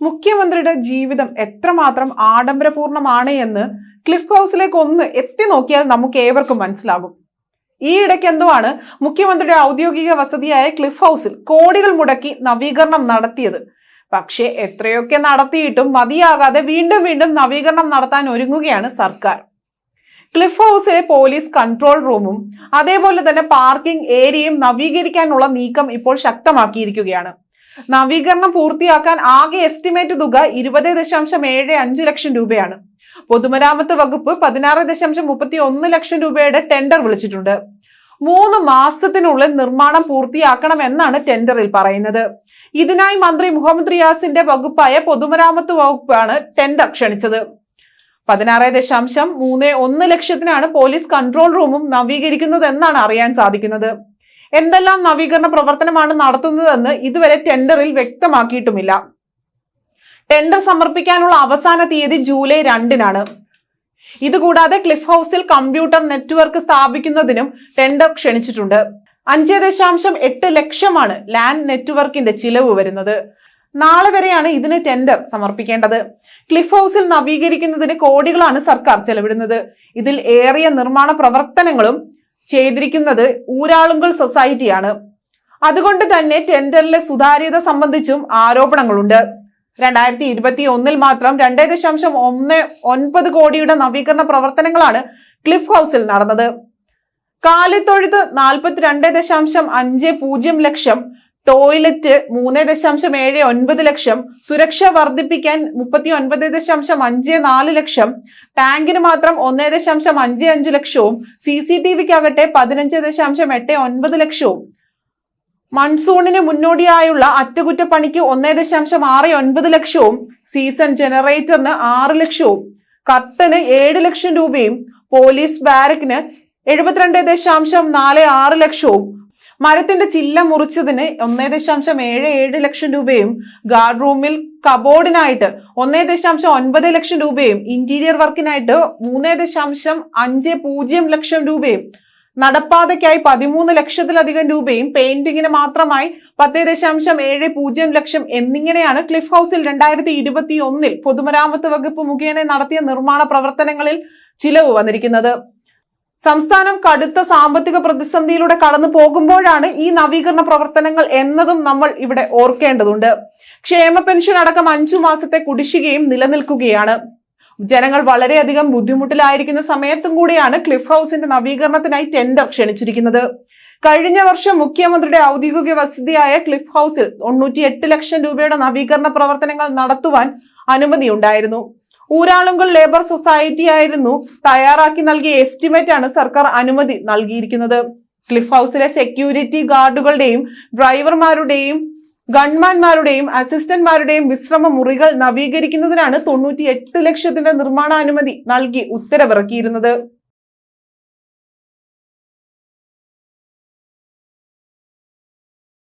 മുഖ്യമന്ത്രിയുടെ ജീവിതം എത്രമാത്രം ആഡംബരപൂർണമാണ് എന്ന് ക്ലിഫ് ഹൗസിലേക്ക് ഒന്ന് എത്തി നോക്കിയാൽ നമുക്ക് ഏവർക്കും മനസ്സിലാകും. ഈ ഇടയ്ക്ക് എന്തുവാണ്? മുഖ്യമന്ത്രിയുടെ ഔദ്യോഗിക വസതിയായ ക്ലിഫ് ഹൗസിൽ കോടികൾ മുടക്കി നവീകരണം നടത്തിയത്. പക്ഷേ എത്രയൊക്കെ നടത്തിയിട്ടും മതിയാകാതെ വീണ്ടും വീണ്ടും നവീകരണം നടത്താൻ ഒരുങ്ങുകയാണ് സർക്കാർ. ക്ലിഫ് ഹൗസിലെ പോലീസ് കൺട്രോൾ റൂമും അതേപോലെ തന്നെ പാർക്കിംഗ് ഏരിയയും നവീകരിക്കാനുള്ള നീക്കം ഇപ്പോൾ ശക്തമാക്കിയിരിക്കുകയാണ്. നവീകരണം പൂർത്തിയാക്കാൻ ആകെ എസ്റ്റിമേറ്റ് തുക ഇരുപത് ദശാംശം ഏഴ് അഞ്ച് ലക്ഷം രൂപയാണ്. പൊതുമരാമത്ത് വകുപ്പ് പതിനാറ് ദശാംശം മുപ്പത്തി ഒന്ന് ലക്ഷം രൂപയുടെ ടെൻഡർ വിളിച്ചിട്ടുണ്ട്. മൂന്ന് മാസത്തിനുള്ളിൽ നിർമ്മാണം പൂർത്തിയാക്കണം എന്നാണ് ടെൻഡറിൽ പറയുന്നത്. ഇതിനായി മന്ത്രി മുഹമ്മദ് റിയാസിന്റെ വകുപ്പായ പൊതുമരാമത്ത് വകുപ്പാണ് ടെൻഡർ ക്ഷണിച്ചത്. പതിനാറ് ദശാംശം മൂന്ന് ഒന്ന് ലക്ഷത്തിനാണ് പോലീസ് കൺട്രോൾ റൂമും നവീകരിക്കുന്നത് എന്നാണ് അറിയാൻ സാധിക്കുന്നത്. എന്തെല്ലാം നവീകരണ പ്രവർത്തനമാണ് നടത്തുന്നതെന്ന് ഇതുവരെ ടെൻഡറിൽ വ്യക്തമാക്കിയിട്ടുമില്ല. ടെൻഡർ സമർപ്പിക്കാനുള്ള അവസാന തീയതി ജൂലൈ രണ്ടിനാണ്. ഇതുകൂടാതെ ക്ലിഫ് ഹൗസിൽ കമ്പ്യൂട്ടർ നെറ്റ്വർക്ക് സ്ഥാപിക്കുന്നതിനും ടെൻഡർ ക്ഷണിച്ചിട്ടുണ്ട്. അഞ്ച് ദശാംശം എട്ട് ലക്ഷമാണ് ലാൻഡ് നെറ്റ്വർക്കിന്റെ ചിലവ് വരുന്നത്. നാളെ വരെയാണ് ഇതിന് ടെൻഡർ സമർപ്പിക്കേണ്ടത്. ക്ലിഫ് ഹൗസിൽ നവീകരിക്കുന്നതിന് കോടികളാണ് സർക്കാർ ചെലവിടുന്നത്. ഇതിൽ ഏറിയ നിർമ്മാണ പ്രവർത്തനങ്ങളും ചെയ്തിരിക്കുന്നത് ഊരാളുങ്കൽ സൊസൈറ്റിയാണ്. അതുകൊണ്ട് തന്നെ ടെൻഡറിലെ സുതാര്യത സംബന്ധിച്ചും ആരോപണങ്ങളുണ്ട്. രണ്ടായിരത്തി ഇരുപത്തി ഒന്നിൽ മാത്രം രണ്ടേ ദശാംശം ഒന്ന് ഒൻപത് കോടിയുടെ നവീകരണ പ്രവർത്തനങ്ങളാണ് ക്ലിഫ് ഹൗസിൽ നടന്നത്. കാലിത്തൊഴുത്ത് നാൽപ്പത്തിരണ്ട് ദശാംശം അഞ്ച് പൂജ്യം ലക്ഷം ടോയ്ലറ്റ് മൂന്ന് ദശാംശം ഏഴ് ഒൻപത് ലക്ഷം സുരക്ഷ വർദ്ധിപ്പിക്കാൻ മുപ്പത്തി ഒൻപത് ദശാംശം അഞ്ച് നാല് ലക്ഷം ടാങ്കിന് മാത്രം ഒന്ന് ദശാംശം അഞ്ച് അഞ്ച് ലക്ഷവും സി സി ടി വിക്കാകട്ടെ പതിനഞ്ച് ദശാംശം എട്ട് ഒൻപത് ലക്ഷവും. മൺസൂണിന് മുന്നോടിയായുള്ള അറ്റകുറ്റപ്പണിക്ക് ഒന്നേ ദശാംശം ആറ് ഒൻപത് ലക്ഷവും സീസൺ ജനറേറ്ററിന് ആറ് ലക്ഷവും കത്തന് ഏഴ് ലക്ഷം രൂപയും പോലീസ് ബാരക്കിന് എഴുപത്തിരണ്ട് ദശാംശം നാല് ആറ് ലക്ഷവും മരത്തിന്റെ ചില്ല മുറിച്ചതിന് ഒന്നേ ദശാംശം ഏഴ് ഏഴ് ലക്ഷം രൂപയും ഗാർഡ് റൂമിൽ കബോർഡിനായിട്ട് ഒന്നേ ദശാംശം ഒൻപത് ലക്ഷം രൂപയും ഇന്റീരിയർ വർക്കിനായിട്ട് മൂന്നേ ദശാംശം അഞ്ച് പൂജ്യം ലക്ഷം രൂപയും നടപ്പാതയ്ക്കായി പതിമൂന്ന് ലക്ഷത്തിലധികം രൂപയും പെയിന്റിങ്ങിന് മാത്രമായി പത്ത് ദശാംശം ഏഴ് പൂജ്യം ലക്ഷം എന്നിങ്ങനെയാണ് ക്ലിഫ് ഹൗസിൽ രണ്ടായിരത്തി ഇരുപത്തി ഒന്നിൽ പൊതുമരാമത്ത് വകുപ്പ് മുഖേന നടത്തിയ നിർമ്മാണ പ്രവർത്തനങ്ങളിൽ ചിലവ് വന്നിരിക്കുന്നത്. സംസ്ഥാനം കടുത്ത സാമ്പത്തിക പ്രതിസന്ധിയിലൂടെ കടന്നു പോകുമ്പോഴാണ് ഈ നവീകരണ പ്രവർത്തനങ്ങൾ എന്നതും നമ്മൾ ഇവിടെ ഓർക്കേണ്ടതുണ്ട്. ക്ഷേമ പെൻഷൻ അടക്കം അഞ്ചു മാസത്തെ കുടിശ്ശികയും നിലനിൽക്കുകയാണ്. ജനങ്ങൾ വളരെയധികം ബുദ്ധിമുട്ടിലായിരിക്കുന്ന സമയത്തും കൂടിയാണ് ക്ലിഫ് ഹൗസിന്റെ നവീകരണത്തിനായി ടെൻഡർ ക്ഷണിച്ചിരിക്കുന്നത്. കഴിഞ്ഞ വർഷം മുഖ്യമന്ത്രിയുടെ ഔദ്യോഗിക വസതിയായ ക്ലിഫ് ഹൗസിൽ തൊണ്ണൂറ്റി എട്ട് ലക്ഷം രൂപയുടെ നവീകരണ പ്രവർത്തനങ്ങൾ നടത്തുവാൻ അനുമതിയുണ്ടായിരുന്നു. ഊരാളുങ്കൽ ലേബർ സൊസൈറ്റി ആയിരുന്നു തയ്യാറാക്കി നൽകിയ എസ്റ്റിമേറ്റ് ആണ് സർക്കാർ അനുമതി നൽകിയിരിക്കുന്നത്. ക്ലിഫ് ഹൗസിലെ സെക്യൂരിറ്റി ഗാർഡുകളുടെയും ഡ്രൈവർമാരുടെയും ഗൺമാൻമാരുടെയും അസിസ്റ്റന്റ്മാരുടെയും വിശ്രമ മുറികൾ നവീകരിക്കുന്നതിനാണ് തൊണ്ണൂറ്റി എട്ട് ലക്ഷത്തിന്റെ നിർമ്മാണാനുമതി നൽകി ഉത്തരവിറക്കിയിരുന്നത്.